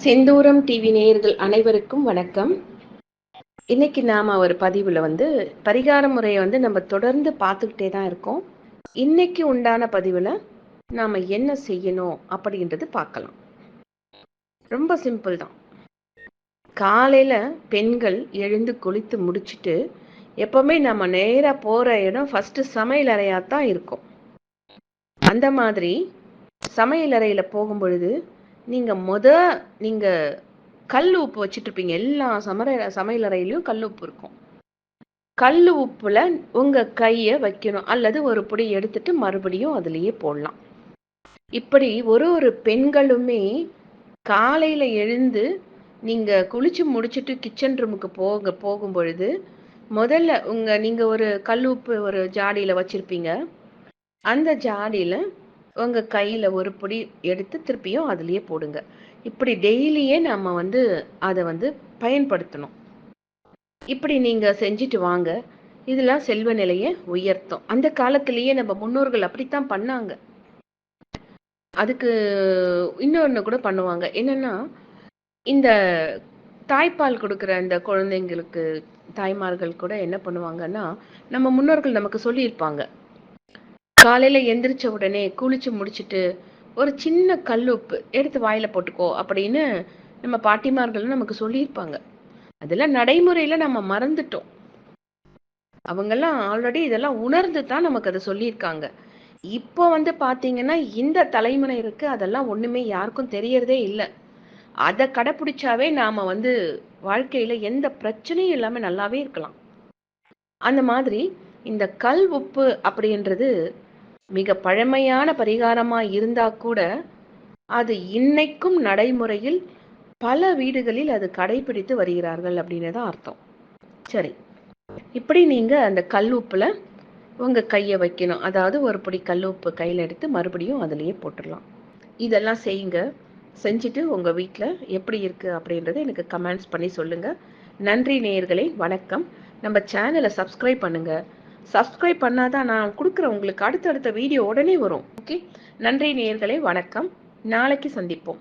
செந்தூரம் TV நேயர்கள் அனைவருக்கும் வணக்கம். இன்னைக்கு நாம ஒரு பதிவில் வந்து பரிகார முறையை வந்து நம்ம தொடர்ந்து பார்த்துக்கிட்டே தான் இருக்கோம். இன்னைக்கு உண்டான பதிவில் நாம் என்ன செய்யணும் அப்படின்றது பார்க்கலாம். ரொம்ப சிம்பிள் தான். காலையில் பெண்கள் எழுந்து குளித்து முடிச்சுட்டு எப்பவுமே நம்ம நேராக போகிற இடம் ஃபஸ்ட்டு சமையல் அறையாக தான் இருக்கும். அந்த மாதிரி சமையல் அறையில் போகும் பொழுது நீங்கள் முத நீங்கள் கல் உப்பு வச்சுட்ருப்பீங்க. எல்லா சமர சமையல் அறையிலையும் கல் உப்பு இருக்கும். கல் உப்பில் உங்கள் கையை வைக்கணும். அல்லது ஒரு பொடி எடுத்துட்டு மறுபடியும் அதுலேயே போடலாம். இப்படி ஒரு ஒரு பெண்களுமே காலையில் எழுந்து நீங்கள் குளிச்சு முடிச்சுட்டு கிச்சன் ரூமுக்கு போக போகும் பொழுது முதல்ல உங்கள் நீங்கள் ஒரு கல் உப்பு ஒரு ஜாடியில் வச்சுருப்பீங்க. அந்த ஜாடியில் உங்கள் கையில் ஒரு பொடி எடுத்து திருப்பியும் அதுலேயே போடுங்க. இப்படி டெய்லியே நம்ம வந்து அதை வந்து பயன்படுத்தணும். இப்படி நீங்கள் செஞ்சுட்டு வாங்க. இதெல்லாம் செல்வ நிலையை உயர்த்தும். அந்த காலத்திலேயே நம்ம முன்னோர்கள் அப்படித்தான் பண்ணாங்க. அதுக்கு இன்னொன்று கூட பண்ணுவாங்க. என்னன்னா இந்த தாய்ப்பால் கொடுக்குற அந்த குழந்தைங்களுக்கு தாய்மார்கள் கூட என்ன பண்ணுவாங்கன்னா நம்ம முன்னோர்கள் நமக்கு சொல்லியிருப்பாங்க. காலையில் எந்திரிச்ச உடனே குளிச்சு முடிச்சுட்டு ஒரு சின்ன கல்லுப்பு எடுத்து வாயில போட்டுக்கோ அப்படின்னு நம்ம பாட்டிமார்கள் நமக்கு சொல்லியிருப்பாங்க. அதெல்லாம் நடைமுறையில் நம்ம மறந்துட்டோம். அவங்கெல்லாம் ஆல்ரெடி இதெல்லாம் உணர்ந்து தான் நமக்கு அதை சொல்லியிருக்காங்க. இப்போ வந்து பார்த்தீங்கன்னா இந்த தலைமுறை இருக்கு அதெல்லாம் ஒன்றுமே யாருக்கும் தெரியறதே இல்லை. அதை கடைப்பிடிச்சாவே நாம் வந்து வாழ்க்கையில் எந்த பிரச்சனையும் இல்லாமல் நல்லாவே இருக்கலாம். அந்த மாதிரி இந்த கல் உப்பு அப்படின்றது மிக பழமையான பரிகாரமாக இருந்தால் கூட அது இன்னைக்கும் நடைமுறையில் பல வீடுகளில் அது கடைபிடித்து வருகிறார்கள் அப்படின்னு தான் அர்த்தம். சரி இப்படி நீங்கள் அந்த கல் உப்பில் உங்கள் கையை வைக்கணும். அதாவது ஒரு பொடி கல் உப்பு கையில் எடுத்து மறுபடியும் அதுலேயே போட்டுடலாம். இதெல்லாம் செய்யுங்க. செஞ்சுட்டு உங்கள் வீட்டில் எப்படி இருக்குது அப்படின்றத எனக்கு கமெண்ட்ஸ் பண்ணி சொல்லுங்கள் நன்றி நேயர்களே வணக்கம். நம்ம சேனலை சப்ஸ்கிரைப் பண்ணுங்கள் சப்ஸ்கிரைப் பண்ணாதான் நான் கொடுக்குற உங்களுக்கு அடுத்தடுத்த வீடியோ உடனே வரும். ஓகே நன்றி நேயர்களே வணக்கம். நாளைக்கு சந்திப்போம்.